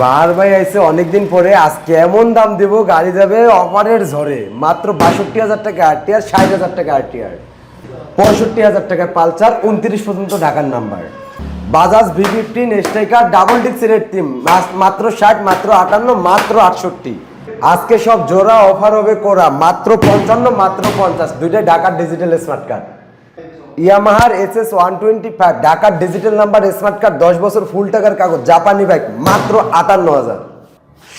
বার ভাই আইসে অনেকদিন পরে আজকে এমন দাম দেব, গাড়ি যাবে অফারের ঝরে। মাত্র বাষট্টি হাজার টাকা আরটিআর ষাট হাজার টাকা আরটিআর পঁয়ষট্টি হাজার টাকা পালসার, উনত্রিশ পর্যন্ত ঢাকার number. Bajaj V fifteen, striker, double ডিক্স রেড টিম মাত্র ষাট, মাত্র আটান্ন, মাত্র আটষট্টি। আজকে সব জোড়া অফার হবে কোরা, মাত্র পঞ্চান্ন, মাত্র পঞ্চাশ। দুইটাই ঢাকার digital smart card ইয়ামাহার S S one twenty five, ঢাকার ডিজিটাল নাম্বার স্মার্ট কার্ড দশ বছর ফুল টাকার কাগজ, জাপানি বাইক মাত্র আটান্ন হাজার।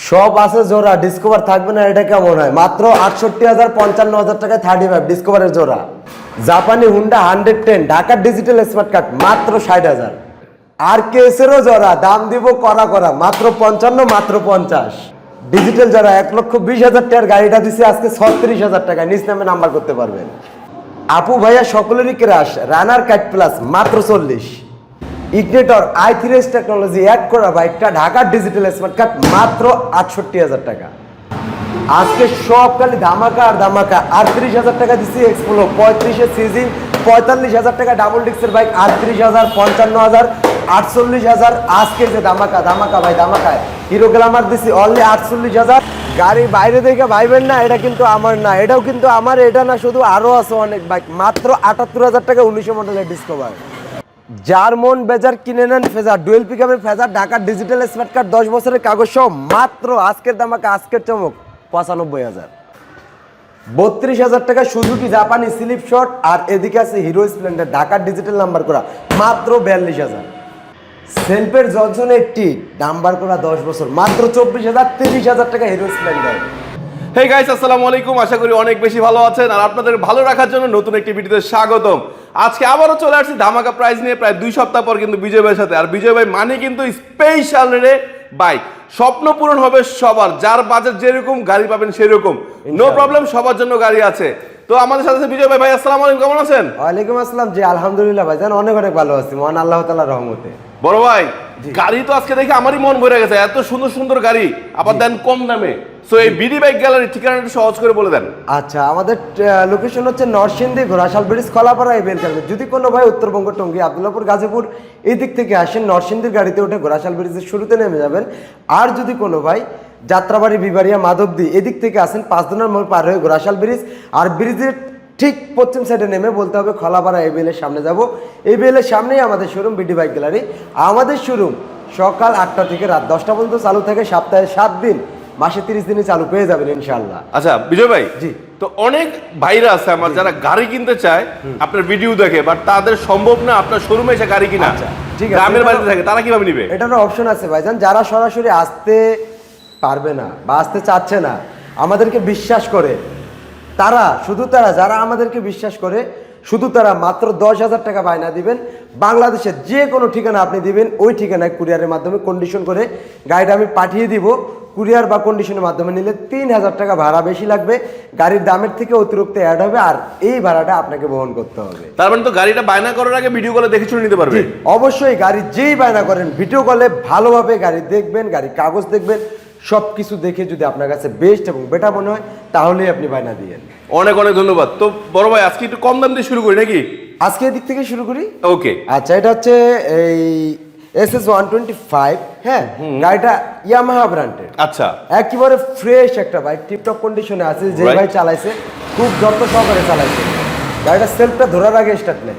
সব আছে জোড়া ডিসকভার থাকবে না, এটা কেমন হয়? মাত্র আটষট্টি হাজার পঞ্চান্ন হাজার টাকায় থার্টি ফাইভ ডিসকভারের জোড়া। জাপানি হুন্ডা হান্ড্রেড টেন ঢাকার ডিজিটাল স্মার্ট কার্ড মাত্র ষাট হাজার। আর কেসেরও জোড়া, দাম দিব করা করা মাত্র পঞ্চান্ন, মাত্র পঞ্চাশ। ডিজিটাল যারা এক লক্ষ বিশ হাজার টাকার গাড়িটা দিছে আজকে ছত্রিশ হাজার টাকা নিজ নামে নাম্বার করতে পারবেন। আপু ভাইয়া সকলেরই ক্রাশ রানার কাট প্লাস মাত্র চল্লিশ। Ignitor I three S technology add করা বাইকটা ঢাকার ডিজিটাল স্মার্ট কার্ড মাত্র আটষট্টি হাজার টাকা। আজকে সব খালি ধামাকা আর ধামাকা। আটত্রিশ হাজার টাকা দিচ্ছি এক্সপ্লো পঁয়ত্রিশের সিজি পঁয়তাল্লিশ হাজার টাকা ডাবল ডিক্সের বাইক আটত্রিশ হাজার, পঞ্চান্ন হাজার। আটচল্লিশ হাজার আজকে যে ধামাকা ধামাকা ভাই, ধামাকায়। হিরো গ্লামার দিছি অনলি আটচল্লিশ হাজার। গাড়ি বাইরে দেখে ভাইবেন না, এটা কিন্তু আমার না, এটাও কিন্তু আমার, এটা না, শুধু আরও আছে অনেক বাইক মাত্র আটাত্তর হাজার টাকা উনিশশো মডেলের ডিসকভার যার মন বেজার কিনে নেন ফেজার ডুয়েল পিকআপের ফেজার, ঢাকার ডিজিটাল স্মার্ট কার্ড দশ বছরের কাগজ সহ, মাত্র আজকের দামাকা আজকের চমক, পঁচানব্বই হাজার। বত্রিশ হাজার টাকা সুজুকি জাপানি স্লিপ শট আর এদিকে আছে হিরো স্প্লেন্ডার ঢাকার ডিজিটাল নাম্বার করা, মাত্র বিয়াল্লিশ হাজার। সেলফের জনসন একটি নাম্বার করা দশ বছর মাত্র চব্বিশ হাজার তিরিশ হাজার টাকা হিরো স্প্লেন্ডার হে গাইস আসসালামু আলাইকুম। আশা করি অনেক বেশি ভালো আছেন আর আপনাদের ভালো রাখার জন্য নতুন একটি ভিডিওতে স্বাগতম। আজকে আবারও চলে আসছি ধামাকা প্রাইজ নিয়ে প্রায় দুই সপ্তাহ পর কিন্তু বিজয় ভাইয়ের সাথে। আর বিজয় ভাই মানে কিন্তু স্পেশাল রে বাইক স্বপ্ন পূরণ হবে সবার যার বাজেট যেরকম গাড়ি পাবেন সেরকম। নো প্রবলেম সবার জন্য গাড়ি আছে। তো আমাদের সাথে বিজয় ভাই। ভাই আসসালামু আলাইকুম কেমন আছেন? ওয়ালাইকুম আসসালাম জি আলহামদুলিল্লাহ ভাই। জান অনেক অনেক ভালো আছি। মহান আল্লাহ তালার রহমতে। বড় ভাই গাড়ি তো আজকে দেখে আমারই মন ভরে গেছে এত সুন্দর সুন্দর গাড়ি আবার দেন কম দামে। সো এই বিডি বাইক গ্যালারি ঠিকানাটা সহজ করে বলে দেন। আচ্ছা আমাদের লোকেশন হচ্ছে নরসিংদী ঘোড়াশাল ব্রিজ কলাপাড়া এই বেলকাল যদি কোনো ভাই উত্তরবঙ্গ টঙ্গী আবদুল্লাপুর গাজীপুর এই দিক থেকে আসেন নরসিংদীর গাড়িতে উঠে ঘোড়াশাল ব্রিজের শুরুতে নেমে যাবেন। আর যদি কোনো ভাই যাত্রাবাড়ি বিবাড়িয়া মাধবদী এদিক থেকে আসেন পাঁচ দিনের মোড় পার হয়ে ঘোড়াশাল ব্রিজ আর ব্রিজের ঠিক পশ্চিম সাইডে নেমে বলতে হবে খলাপাড়া এই বেলের সামনে যাব। এই বেলের সামনেই আমাদের শোরুম বিডি বাইক গ্যালারি আমাদের শোরুম সকাল আটটা থেকে রাত দশটা পর্যন্ত চালু থাকে সপ্তাহে সাত দিন মাসে তিরিশ দিনে চালু পেয়ে যাবেন ইনশাল্লাহ আচ্ছা বিজয় ভাই জি। তো অনেক ভাইরা আছে আমার যারা গাড়ি কিনতে চায় আপনার ভিডিও দেখে বাট তাদের সম্ভব না আপনার শোরুমে এসে গাড়ি কিনা। আচ্ছা, ঠিক আছে। গ্রামের বাড়িতে থাকে তারা কীভাবে নিবে? এটারও অপশন আছে ভাইজান যারা সরাসরি আসতে পারবে না বা আসতে চাচ্ছে না আমাদেরকে বিশ্বাস করে তারা শুধু তারা যারা আমাদেরকে বিশ্বাস করে শুধু তারা মাত্র দশ হাজার টাকা বায়না দিবেন। বাংলাদেশের যে কোনো ঠিকানা আপনি দিবেন ওই ঠিকানায় কুরিয়ারের মাধ্যমে কন্ডিশন করে গাড়িটা আমি পাঠিয়ে দিব। কুরিয়ার বা কন্ডিশনের মাধ্যমে নিলে তিন হাজার টাকা ভাড়া বেশি লাগবে। গাড়ির দামের থেকে অতিরিক্ত অ্যাড হবে আর এই ভাড়াটা আপনাকে বহন করতে হবে। তার মানে তো গাড়িটা বায়না করার আগে ভিডিও কলে দেখে শুনে নিতে পারবে। অবশ্যই গাড়ি যেই বায়না করেন ভিডিও কলে ভালোভাবে গাড়ি দেখবেন গাড়ির কাগজ দেখবেন সব কিছু দেখে যদি আপনার কাছে বেস্ট এবং বেটার মনে হয় তাহলেই আপনি বায়না দিয়েন। অনেক অনেক ধন্যবাদ। তো বড় ভাই আজকে একটু কম দাম দিয়ে শুরু করি নাকি? আজকে এদিক থেকে শুরু করি? ওকে আচ্ছা এটা হচ্ছে এই S S one twenty five হ্যাঁ গাড়িটা ইয়ামাহা ব্র্যান্ডের আচ্ছা। একেবারে ফ্রেশ একটা বাইক টিপটপ কন্ডিশনে আছে যে ভাই চালাইছে খুব যত্ন সহকারে চালাইছে। গাড়িটা সেলফটা ধরার আগে স্টার্ট নেই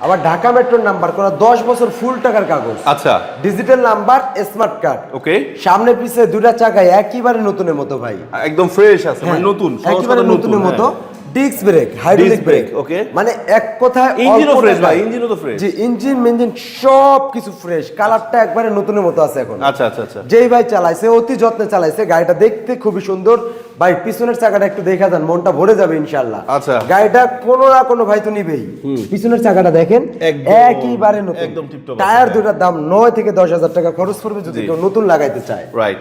আবার ঢাকা মেট্রোর নাম্বার করা দশ বছর ফুল টাকার কাগজ। আচ্ছা। Digital number smart card okay সামনে পিছে দুটা চাকায় একেবারে নতুনের মতো ভাই। একদম ফ্রেশ আছে মানে হ্যাঁ, নতুন একেবারে কথা নতুনের। মতো। Disc brake hydraulic brake okay. মানে এক কথায় Engine ও অল্প ভাই, টাকায়- engine ও তো fresh। জি ইঞ্জিন মেঞ্জিন সব কিছু ফ্রেশ কালারটা একবারে নতুনের মতো আছে এখন। আচ্ছা আচ্ছা আচ্ছা। যেই ভাই চালাইছে অতি যত্নে চালাইছে গাড়িটা দেখতে খুবই সুন্দর। ভাই পিছনের চাকাটা একটু দেখা যান মনটা ভরে যাবে ইনশাল্লাহ আচ্ছা। গাড়িটা কোনো না কোনো ভাই তো নিবেই। পিছনের চাকাটা দেখেন একদম- একইবারে নতুন। একদম টিপটপ টায়ার হ্যাঁ। দুটার দাম নয় থেকে দশ হাজার টাকা খরচ পড়বে যদি কেউ নতুন লাগাইতে চায়। রাইট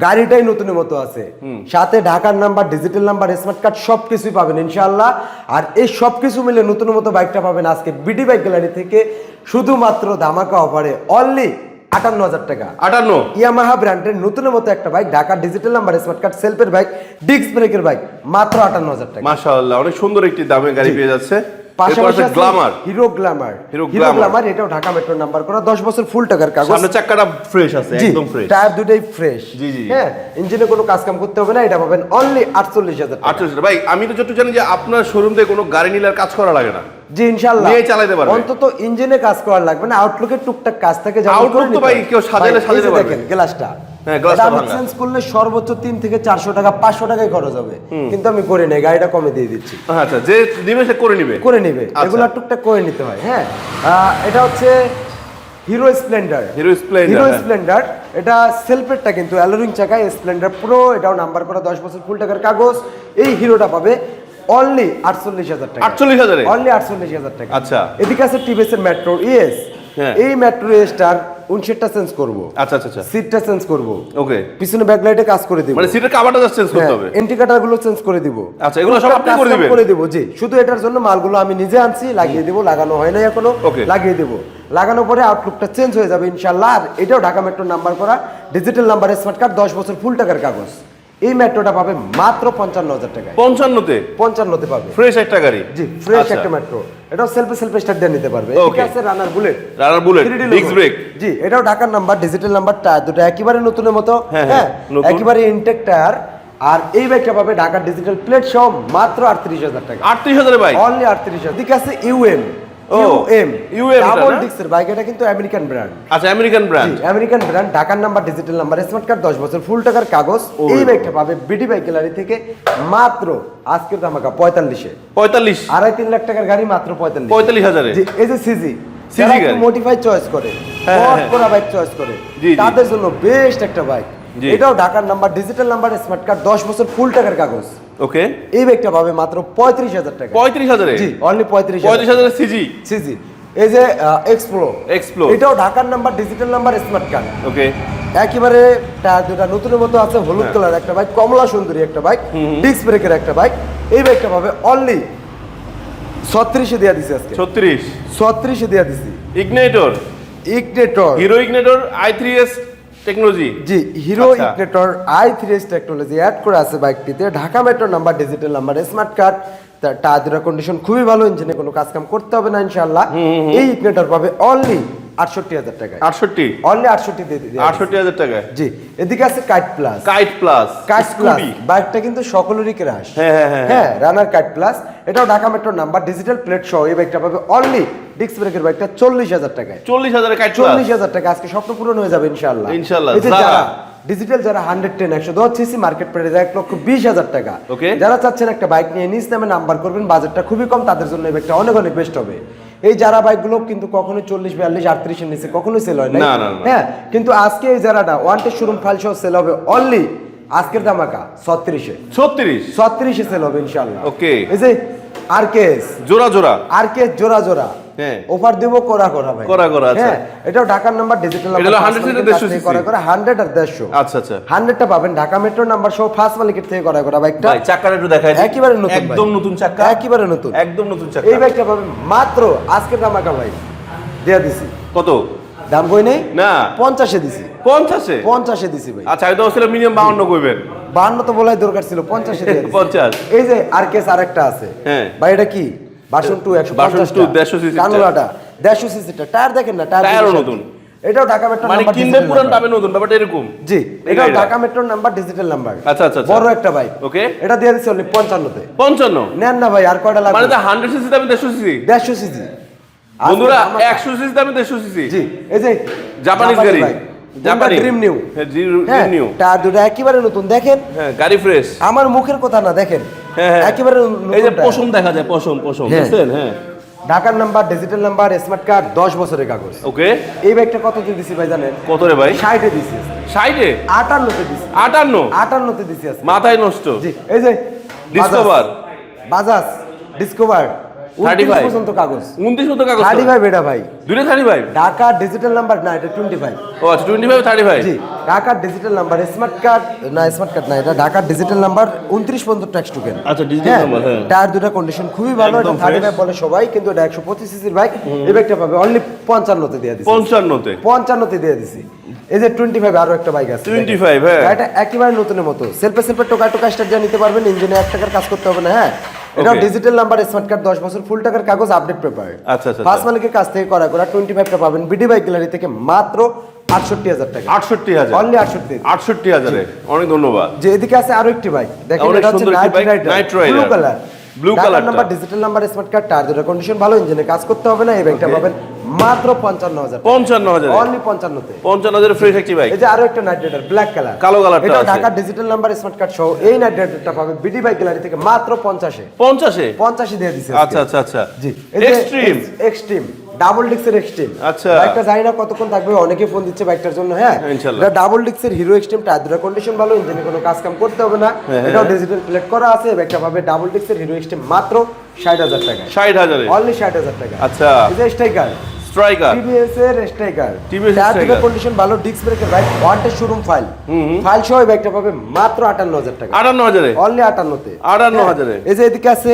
গাড়িটাই নতুনের মতো আছে। সাথে ঢাকার number digital number smart card সব কিছুই পাবেন ইনশাআল্লাহ। আর এই সব কিছু মিলে নতুনের মতো বাইকটা পাবেন আজকে বিডি বাইক গ্যালারি থেকে শুধুমাত্র ধামাকা অফারে অনলি আটান্ন হাজার টাকা। আটান্ন। ইয়ামাহা ব্র্যান্ডের নতুনের মতো একটা bike Dhaka digital number smart card সেলফের বাইক ডিস্ক ব্রেকের বাইক মাত্র আটান্ন হাজার টাকা। মাশাআল্লাহ অনেক সুন্দর একটি দামে গাড়ি পেয়ে যাচ্ছে। পাশাপাশি আছে হিরো গ্ল্যামার হিরো গ্ল্যামার এটাও ঢাকা মেট্রো নাম্বার করা। 10 বছর ফুল টাকার কাগজ। সামনে চাকাটা ফ্রেশ আছে একদম ফ্রেশ টায়ার দুটাই ফ্রেশ জি, জি, জি। হ্যাঁ ইঞ্জিনে কোনো কাজ কাম করতে হবে না এটা পাবেন অনলি 48000 টাকা। ভাই আমি তো যতটুকু জানি যে আপনার শোরুম থেকে কোনো গাড়ি নিলে কাজ করা লাগে না। জি ইনশাআল্লাহ। নিয়ে চালাতে পারবে। অন্তত ইঞ্জিনে কাজ করার লাগবে না আউটলুকের টুকটাক কাজ থাকে তো ভাই কেউ সাজালে সাজাতে পারবে। দেখেন গ্লাসটা হ্যাঁ, গ্লাসটা এটা আমি ভাঙা। করলে সর্বোচ্চ তিন থেকে চারশো টাকা পাঁচশো টাকায় খরচ হবে। কিন্তু আমি করে নেই গাড়িটা কমে দিয়ে দিচ্ছি। আচ্ছা যে নিবে সে করে নিবে? করে নিবে। আচ্ছা। এগুলো টুকটাক করে নিতে হয় হ্যাঁ। এটা হচ্ছে Hero Splendor Hero Splendor Hero Splendor এটা সেলফেরটা কিন্তু অ্যালোরিং চাকায় স্প্লেন্ডার প্রো এটাও নাম্বার করা দশ বছর ফুল টাকার কাগজ। এই হিরোটা পাবে অনলি আটচল্লিশ হাজার টাকা। আটচল্লিশ হাজারে? অনলি আটচল্লিশ হাজার টাকা। আচ্ছা। এদিকে আছে টিভিএস এর মেট্রো ইএস হ্যাঁ। এই মেট্রো এসটার উনশেটটা চেঞ্জ করব। আচ্ছা আচ্ছা সিটটা চেঞ্জ করব। ওকে পিছনে ব্যাকলাইটে কাজ করে দিব। মানে সিটের কাভারটা জাস্ট চেঞ্জ করতে হবে? ইন্ডিকেটরগুলো চেঞ্জ করে দিব। আচ্ছা, এগুলো সব আপনি করে দিবেন? করে দিব জি। শুধু এটার জন্য মালগুলো আমি নিজে আনছি লাগিয়ে দিব লাগানো হয় নাই এখনও. লাগিয়ে দিব। লাগানোর পরে আউটলুকটা চেঞ্জ হয়ে যাবে ইনশাআল্লাহ। আর এটাও ঢাকা মেট্রো নাম্বার করা ডিজিটাল নাম্বার স্মার্ট কার্ড দশ বছর ফুল টাকার কাগজ। এই মেট্রোটা পাবে মাত্র পঞ্চান্ন হাজার টাকায়। পঞ্চান্নতে? পঞ্চান্নতে পাবে। ফ্রেশ একটা গাড়ি? জি ফ্রেশ আচ্ছা। একটা মেট্রো। এটাও সেলফে সেলফে স্টার্ট দিয়ে নিতে পারবে। ঠিক আছে runner bullet runner bullet disc brake জি এটাও ঢাকার নাম্বার ডিজিটাল নাম্বার টায়ার দুটো একেবারে নতুনের মতো। হ্যাঁ, হ্যাঁ হ্যাঁ, একেবারে ইনটেক টায়ার আর এই বাইকটা পাবে ঢাকার ডিজিটাল প্লেট সহ মাত্র আটত্রিশ হাজার টাকা। আটত্রিশ হাজারে ভাই অনলি আটত্রিশ হাজার। ঠিক আছে ইউএম ও, ইউএম ডাবল ডিক্সের বাইক এটা কিন্তু আমেরিকান ব্র্যান্ড আচ্ছা আমেরিকান ব্র্যান্ড আমেরিকান ব্র্যান্ড ঢাকার number digital number smart card দশ বছর ফুল টাকার কাগজ। এই বাইকটা পাবে বিডি বাইক গ্যালারি থেকে মাত্র আজকের দামাকা পঁয়তাল্লিশে। পঁয়তাল্লিশ। আড়াই তিন লাখ টাকার গাড়ি মাত্র পঁয়তাল্লিশ। পঁয়তাল্লিশ হাজারে। এই যে সিজি। মডিফাই চয়েস করে হ্যাঁ, হ্যাঁ। করা বাইক চয়েস করে। তাদের জন্য বেস্ট একটা বাইক। এটাও ঢাকার number digital number smart card দশ বছর ফুল টাকার কাগজ। ওকে এই বাইকটা পাবে মাত্র পঁয়ত্রিশ হাজার টাকা। পঁয়ত্রিশ হাজারে? জি অনলি পঁয়ত্রিশ পঁয়ত্রিশ হাজারে সিজি সিজি এই যে এক্সপ্লো এক্সপ্লো এটাও ঢাকার number digital number smart card okay একেবারে টায়ার দুটা নতুনের মতো আছে হলুদ হ্যাঁ। কালার একটা বাইক কমলা সুন্দরী একটা বাইক ডিস্ক ব্রেকের একটা বাইক এই বাইকটা পাবে অনলি ছত্রিশে দেওয়া দিছি আজকে। ছত্রিশ। ছত্রিশে দেওয়া দিছি। Ignitor Ignitor Hero Ignitor I three S technology G Hero. Ignitor I three S technology add করে আছে বাইকটিতে। Dhaka metro number digital number smart card tyre condition খুবই ভালো ইঞ্জিনে কোনো কাজ কাম করতে হবে না ইনশাআল্লাহ। এই ইগনেটর পাবে অনলি আটষট্টি হাজার টাকায়। আটষট্টি? অনলি আটষট্টি আটষট্টি হাজার টাকায়? জি এদিকে আছে kite plus kite plus kite plus বাইকটা কিন্তু সকলেরই ক্রাশ হ্যাঁ, হ্যাঁ, হ্যাঁ, রানার কাইট প্লাস এটাও Dhaka metro number digital plate সহ এই বাইকটা পাবে অনলি ডিস্ক ব্রেকের বাইকটা চল্লিশ হাজার টাকায়। চল্লিশ হাজারে প্লাস। চল্লিশ হাজার টাকা। আজকে স্বপ্ন পূরণ হয়ে যাবে ইনশাল্লাহ যারা- যারা ডিজিটাল যারা হান্ড্রেড টেন একশো দশ সিসি মার্কেট প্রাইস এক লক্ষ বিশ হাজার টাকা। যারা চাচ্ছেন একটা বাইক নিয়ে নিজ নামে নাম্বার করবেন বাজেটটা খুবই কম তাদের জন্য এই বাইকটা অনেক অনেক বেস্ট হবে। এই যারা বাইকগুলো কিন্তু কখনোই চল্লিশ বিয়াল্লিশ আটত্রিশের নিচে কখনোই সেল হয় না। হ্যাঁ কিন্তু আজকে এই যারাটা ওয়ান টেস্ট শোরুম ফাইল সহ সেল হবে অনলি আজকের দামাকা ছত্রিশে। ছত্রিশ? ছত্রিশে সেল হবে ইনশাল্লাহ ওকে। এই যে আর কেস জোড়া জোড়া। আর কে জোড়া জোড়া। অফার দেবো করা করা ভাই। করা করা, আচ্ছা। হ্যাঁ এটাও ঢাকার নাম্বার ডিজিটাল এটা 100 থেকে 150 cc করা করা হান্ড্রেড আর দেড়শো। আচ্ছা আচ্ছা। পাবেন ঢাকা মেট্রো নাম্বার সহ ফার্স্ট মালিকের থেকে করা করা। বাইকটা ভাই চাকাটা একটু দেখাই দিই। একেবারে নতুন ভাই। একদম নতুন চাকা। একেবারে নতুন। একদম নতুন চাকা। এই বাইকটা পাবেন মাত্র আজকের ভাই। দেয়া দিছি। কত? দাম বই নেই? না। পঞ্চাশে দিছি। পঞ্চাশে? পঞ্চাশে দিছি ভাই। আচ্ছা তো মিনিমাম বাউন্ন কইবেন। বাহান্ন তো বলাই দরকার ছিল পঞ্চাশে। পঞ্চাশ। এই যে আর কেস আরেকটা আছে। হ্যাঁ। ভাই এটা কি? বাসন টু একশো ভার্সন 2 150 cc টা। কানুলাটা দেড়শো সিসিটা টায়ার দেখেন না টায়ার নতুন। এটাও ঢাকা মেট্রো মানে নাম্বার পুরান পাবে নতুন ব্যাপারটা এরকম। জি এটাও ঢাকা মেট্রোর নাম্বার ডিজিটাল নাম্বার আচ্ছা, আচ্ছা, আচ্ছা। বড় একটা বাইক ওকে। এটা দিয়ে দিচ্ছে অনলি পঞ্চান্নতে। পঞ্চান্ন। নেন না ভাই আর কয়টা মানে লাগবে হান্ড্রেড সিসি দামে দেড়শো সিসি দেড়শো সিসি বন্ধুরা একশো সিসি দামে দেড়শো সিসি জি এই যে জাপানিজ গাড়ি। জাপানি ড্রিম নিউ হ্যাঁ হ্যাঁ নিউ টায়ার দুটো একেবারে নতুন দেখেন। হ্যাঁ গাড়ি ফ্রেশ আমার মুখের কথা না দেখেন। হ্যাঁ হ্যাঁ একেবারে এই যে পশম দেখা যায় পশম পশম হ্যাঁ। বুঝছেন? হ্যাঁ। ঢাকার number digital number smart card দশ বছরের কাগজ। ওকে। এই বাইকটা কত দিছি ভাই জানেন? কত রে ভাই? ষাটে দিছি। ষাটে? আটান্নতে দিছি। আটান্ন? আটান্নতে দিছি মাথায় নষ্ট? জি এই যে ডিসকভার বাজাজ ডিসকভার 35 পর্যন্ত কাগজ। উনত্রিশ মতো কাগজ থার্টি ফাইভ এটা ভাই। দুটো thirty five Dhaka digital number না এটা টোয়েন্টি ফাইভ ও আচ্ছা টোয়েন্টি ফাইভ থার্টি ফাইভ জি ঢাকার ডিজিটাল নাম্বার স্মার্ট কার্ড না স্মার্ট কার্ড না এটা ঢাকার ডিজিটাল নাম্বার উনত্রিশ পর্যন্ত ট্যাক্স টোকেন আচ্ছা, digital number, হ্যাঁ। টায়ার দুটা কন্ডিশন খুবই ভালো এটা একদম থার্টি fresh। ফাইভ বলে সবাই কিন্তু এটা একশো পঁচিশ সিসির বাইক এই বাইকটা পাবে অনলি পঞ্চান্নতে দিয়ে দিচ্ছি পঞ্চান্নতে? পঞ্চান্নতে দিয়ে দিছি। এই যে আরও একটা বাইক আছে 25, হ্যাঁ। এটা একেবারে নতুনের মতো। সেলফে সেলফে টোকা টোকা স্টার্ট নিতে পারবেন ইঞ্জিনে এক টাকার কাজ করতে হবে না হ্যাঁ। এটাও ডিজিটাল নাম্বার স্মার্ট কার্ড দশ বছর ফুল টাকার কাগজ আপডেট পেপার আচ্ছা, আচ্ছা, ফার্স্ট মালিকের কাছ থেকে করা করা টোয়েন্টি ফাইভটা পাবেন বিডি বাইক গ্যালারি থেকে মাত্র আটষট্টি হাজার টাকা। আটষট্টি হাজার। অনলি আটষট্টি। আটষট্টি হাজারে। অনেক ধন্যবাদ। যে এদিকে আছে আরও একটি বাইক দেখেন এটা হচ্ছে night rider blue colour blue colour. Number digital number smart card tyre দুটো কন্ডিশন ভালো ইঞ্জিনে কাজ করতে হবে না এই বাইকটা. পাবেন মাত্র পঞ্চান্ন হাজার পঞ্চান্ন হাজারে অনলি পঞ্চান্নতে। পঞ্চান্ন হাজারে ফ্রেশ একটি বাইক এই যে আরও একটা নাইট রাইডার ব্ল্যাক কালার কালো টা এটা Dhaka digital number smart card সহ এই নাইট রাইডারটা পাবেন বিডি বাইক গ্যালারি থেকে মাত্র পঞ্চাশে। পঞ্চাশে? পঞ্চাশে দিয়ে দিছে আচ্ছা আচ্ছা আচ্ছা। জি এক্সট্রিম এক্সট্রিম ডাবল ডিক্সের এক্সট্রিম আচ্ছা। বাইকটা জানি না কতক্ষণ থাকবে অনেকে ফোন দিচ্ছে বাইকটার জন্য হ্যাঁ? এটা ডাবল ডিক্সের হিরো এক্সট্রিম টায়ার দুটো কন্ডিশন ভালো ইঞ্জিনে কোনো কাজ কাম করতে হবে না। এটাও হ্যাঁ। ডিজিটাল প্লেট করা আছে বাইকটা পাবে ডাবল ডিক্সের হিরো এক্সট্রিম মাত্র ষাট হাজার টাকা ষাট হাজারে। অনলি ষাট হাজার টাকা আচ্ছা। স্ট্রাইকার স্ট্রাইকার টিভিএস এর স্ট্রাইকার টায়ার দুটো Striker। কন্ডিশন ভালো ডিস্ক ব্রেকের bike wanted showroom file file সহ বাইকটা পাবে মাত্র আটান্ন হাজার টাকা। আটান্ন হাজারে? অনলি আটান্নতে আটান্ন হাজারে। এই যে এদিকে আছে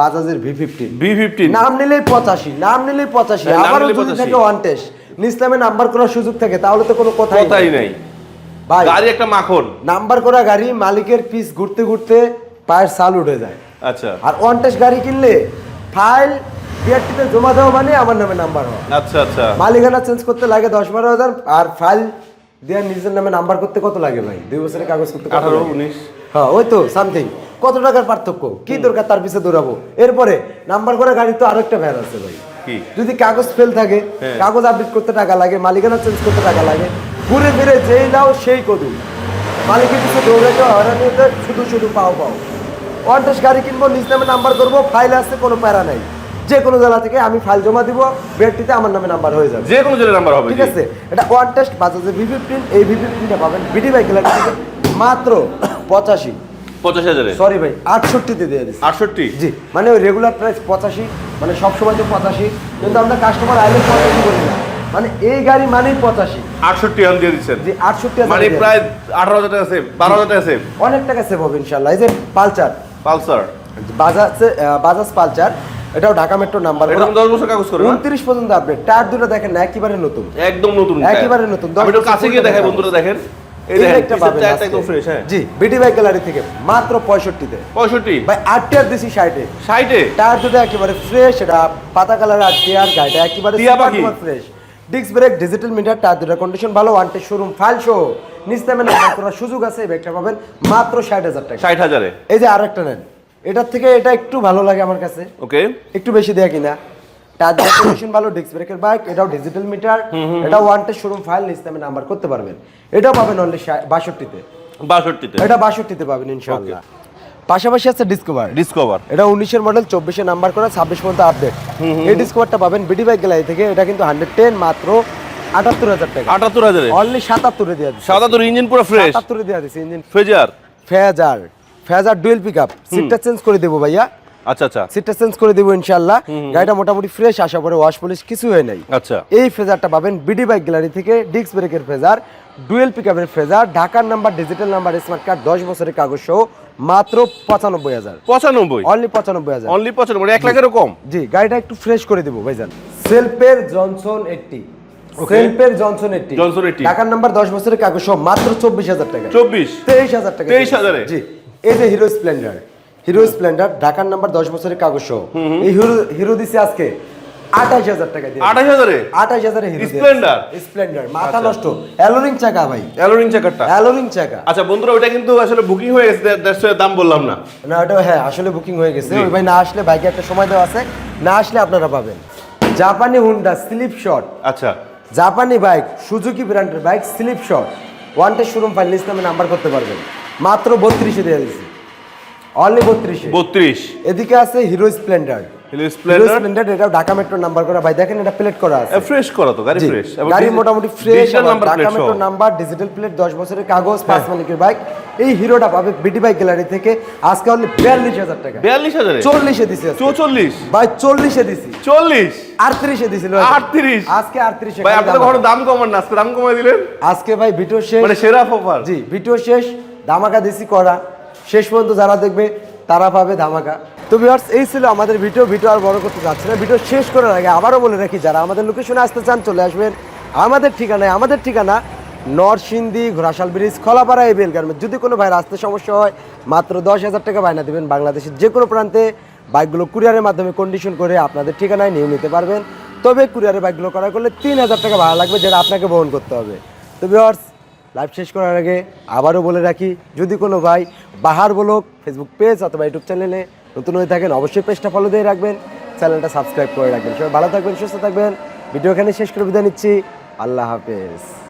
বাজাজের ভি ফিফটিন বি ফিফটিন নাম নিলেই পঁচাশি নাম নিলেই পঁচাশি। হ্যাঁ, আবারও যদি থাকে ওয়ান টেস্ট নিসলামে নাম্বার করার সুযোগ থাকে তাহলে তো কোনো কথাই কথাই নাই। ভাই গাড়ি একটা মাখন। নাম্বার করা গাড়ি মালিকের পিস ঘুরতে ঘুরতে পায়ের সাল উঠে যায়। আচ্ছা। আর ওয়ান টেস্ট গাড়ি কিনলে ফাইল বিআরটিতে জমা দেওয়া মানে আমার নামে নাম্বার হওয়া। আচ্ছা আচ্ছা। মালিকানা চেঞ্জ করতে লাগে দশ বারো হাজার আর ফাইল দিয়ে নিজের নামে নাম্বার করতে কত লাগে ভাই? দুই বছরের কাগজ করতে আঠারো উনিশ। হ্যাঁ ওই তো সামথিং কত টাকার পার্থক্য? কি দরকার তার পিছে দৌড়াবো? এরপরে নাম্বার করা গাড়ি তো আরেকটা ভ্যান আছে ভাই। যদি কাগজ ফেল থাকে হ্যাঁ। কাগজ আপডেট করতে টাকা লাগে মালিকানা চেঞ্জ করতে টাকা লাগে ঘুরে ফিরে যেই নাও সেই কদু। মালিকের পিছে দৌড়াতে হয়রানি শুধু শুধু পাও পাও। অনটেস্ট গাড়ি কিনবো নিজ নামে নাম্বার করব ফাইল আসছে কোনো প্যারা নাই। যে কোনো জেলা থেকে আমি ফাইল জমা দিব বেডটিতে আমার নামে নাম্বার হয়ে যাবে। যে কোনো জেলার নাম্বার হবে ঠিক আছে? এটা ওয়ান টেস্ট বাজাজের ভি ফিফটিন এই ভি ফিফটিনটা পাবেন বিডি বাইক গ্যালারি থেকে মাত্র পঁচাশি। পঁচাশি হাজারে? সরি ভাই আটষট্টিতে দিয়ে দিচ্ছি। আটষট্টি? জি মানে ওই রেগুলার প্রাইস পঁচাশি মানে সবসময় তো পঁচাশি কিন্তু আমরা কাস্টমার আইলে পঁচাশি বলি না। মানে এই গাড়ি মানেই পঁচাশি। আটষট্টি হান দিয়ে দিচ্ছেন। জি আটষট্টি হাজার মানে প্রায় আঠারো হাজার টাকা সেভ বারো হাজার টাকা সেভ। অনেক টাকা সেভ হবে ইনশাল্লাহ এই যে Pulsar Pulsar. Bajaj Bajaj Pulsar এটাও ঢাকা মেট্রো নাম্বার এরকম দশ বছর কাগজ করে না? উনত্রিশ পর্যন্ত আপডেট টায়ার দুটো দেখেন না একেবারে নতুন। একদম নতুন একেবারে নতুন, আমি একটু কাছে গিয়ে দেখাই বন্ধুরা দেখেন। ফ্রেশ হ্যাঁ। জি বিডি বাইক গ্যালারি থেকে মাত্র পঁয়ষট্টিতে। পঁয়ষট্টি? ভাই আট টিয়ার দিছি ষাটে। ষাটে? টায়ার দুটো একেবারে ফ্রেশ এটা পাতা কালার আর টিয়ার গাড়িটা একেবারে fresh disc brake digital meter tyre দুটো কন্ডিশন ভালো শোরুম ফাইল নিস্তামে করার সুযোগ আছে এই ব্যাগটা পাবেন মাত্র ষাট হাজার টাকা। ষাট হাজারে? এই যে আরেকটা নেন। এটার থেকে এটা একটু ভালো লাগে আমার কাছে। ওকে। একটু বেশি দেয়া কিনা। টায়ার দুটো ভালো ডিস্ক ব্রেকের বাইক এটাও ডিজিটাল মিটার এটাও ওয়ান্টেড শোরুম ফাইল নিস্তামে নাম্বার করতে পারবেন। এটাও পাবেন অনলি বাষট্টিতে। বাষট্টিতে। এটা বাষট্টিতে পাবেন ইনশাআল্লাহ। পাশাপাশি আছে ডিসকভার ডিসকভার এটা উনিশের মডেল চব্বিশে নাম্বার করা ছাব্বিশ পর্যন্ত আপডেট এই ডিসকভারটা পাবেন বিডি বাইক গ্যালারি থেকে। এটা কিন্তু হান্ড্রেড টেন মাত্র আটাত্তর হাজার টাকা। আটাত্তর হাজারে? অনলি সাতাত্তরে দেওয়া দিচ্ছে। সাদা তোর ইঞ্জিন পুরো ফ্রেশ সাতাত্তরে দেওয়া দিচ্ছে engine Fazer Fazer Fazer dual pick up সিটটা চেঞ্জ করে দেবো ভাইয়া। আচ্ছা আচ্ছা। সিটটা চেঞ্জ করে দেবো ইনশাল্লাহ গাড়িটা মোটামুটি ফ্রেশ আসা পরে ওয়াশ পলিশ কিছু হয় নাই। আচ্ছা। এই ফেজারটা পাবেন বিডি বাইক গ্যালারি থেকে ডিস্ক ব্রেকের ফেজার ডুয়েল পিকআপের ফেজার ঢাকার number digital number smart card দশ বছরের কাগজ সহ মাত্র পঁচানব্বই হাজার। পঁচানব্বই? অনলি পঁচানব্বই হাজার। অনলি পঁচানব্বই এক লাখেরও কম? জি গাড়িটা একটু ফ্রেশ করে দেবো ভাইজান। সেলফের জনসন এইটটি Okay. সেলফের জনসন এইটটি Johnson 80 ঢাকার নাম্বার দশ বছরের কাগজ সহ মাত্র চব্বিশ হাজার টাকা। চব্বিশ? তেইশ হাজার টাকা। 23,000 এ? জি। এই যে হিরো স্প্লেন্ডার হিরো স্প্লেন্ডার ঢাকার নাম্বার দশ বছরের কাগজ সহ। এই হিরো হিরো দিছে আজকে আঠাশ হাজার টাকা দিয়ে। আঠাশ হাজারে? আঠাশ হাজারে হিরো Splendor? স্প্লেন্ডার? মাথা নষ্ট। অ্যালোরিং চাকা ভাই। অ্যালোরিং চাকারটা? অ্যালোরিং চাকা। আচ্ছা বন্ধুরা ওইটা কিন্তু আসলে বুকিং হয়ে গেছে দেড়শো দাম বললাম না। না ওটা হ্যাঁ আসলে বুকিং হয়ে গেছে। ওই ভাই না আসলে বাইকে একটা সময় দেওয়া আছে না আসলে আপনারা পাবেন। জাপানি হুন্ডা স্লিপ শট আচ্ছা। জাপানি বাইক সুজুকি ব্র্যান্ডের bike Slingshot wanted showroom file list নামে নাম্বার করতে পারবেন। মাত্র বত্রিশে দিয়ে দিচ্ছি অনলি বত্রিশে। বত্রিশ। এদিকে আছে Hero Splendor Hero Hero Splendor Splendor এটাও ঢাকা মেট্রো নাম্বার করা। ভাই দেখেন এটা প্লেট করা আছে। ফ্রেশ করা তো গাড়ি ফ্রেশ গাড়ি মোটামুটি fresh Dhaka metro number digital plate দশ বছরের কাগজ পাঁচ মালিকের বাইক এই হিরোটা পাবে বিডি বাইক গ্যালারি থেকে। আজকে অনলি বিয়াল্লিশ হাজার টাকা। বিয়াল্লিশ হাজারে? চল্লিশে দিছি। ভাই চল্লিশে দিছি। চল্লিশ। আটত্রিশে দিছিল আটত্রিশ। আজকে আটত্রিশে ভাই আপনি তো দাম কমান না? আজকে দাম কমাই দিলেন? আজকে ভাই ভিডিও শেষ। মানে সেরা অফার জি ভিডিও শেষ। ধামাকা দিছি করা। শেষ পর্যন্ত যারা দেখবে, তারা পাবে ধামাকা। তো ভিউয়ার্স এই ছিল আমাদের ভিডিও ভিডিও আর বড় করতে যাচ্ছে না। ভিডিও শেষ করার আগে আবারও বলে রাখি, যারা আমাদের লোকেশনে আসতে চান, চলে আসবেন। আমাদের ঠিকানায়, আমাদের ঠিকানা নরসিংদী ঘোড়াশাল ব্রিজ, খলাপাড়া এই বেল গার্মেন্ট যদি কোনো ভাই রাস্তায় সমস্যা হয়, মাত্র দশ হাজার টাকা বায়না দেবেন বাংলাদেশের যে কোনো প্রান্তে। বাইকগুলো কুরিয়ারের মাধ্যমে কন্ডিশন করে আপনাদের ঠিকানায় নিয়ে নিতে পারবেন। তবে কুরিয়ারের বাইকগুলো করা করলে তিন হাজার টাকা ভাড়া লাগবে, যেটা আপনাকে বহন করতে হবে। তো ভিওর্স লাইভ শেষ করার আগে আবারও বলে রাখি, যদি কোনো ভাই বাহার বলুক ফেসবুক পেজ অথবা ইউটিউব চ্যানেলে নতুন হয়ে থাকেন, অবশ্যই পেজটা ফলো দিয়ে রাখবেন চ্যানেলটা সাবস্ক্রাইব করে রাখবেন। সবাই ভালো থাকবেন, সুস্থ থাকবেন। ভিডিও এখানে শেষ করে বিদায় নিচ্ছি। আল্লাহ হাফেজ।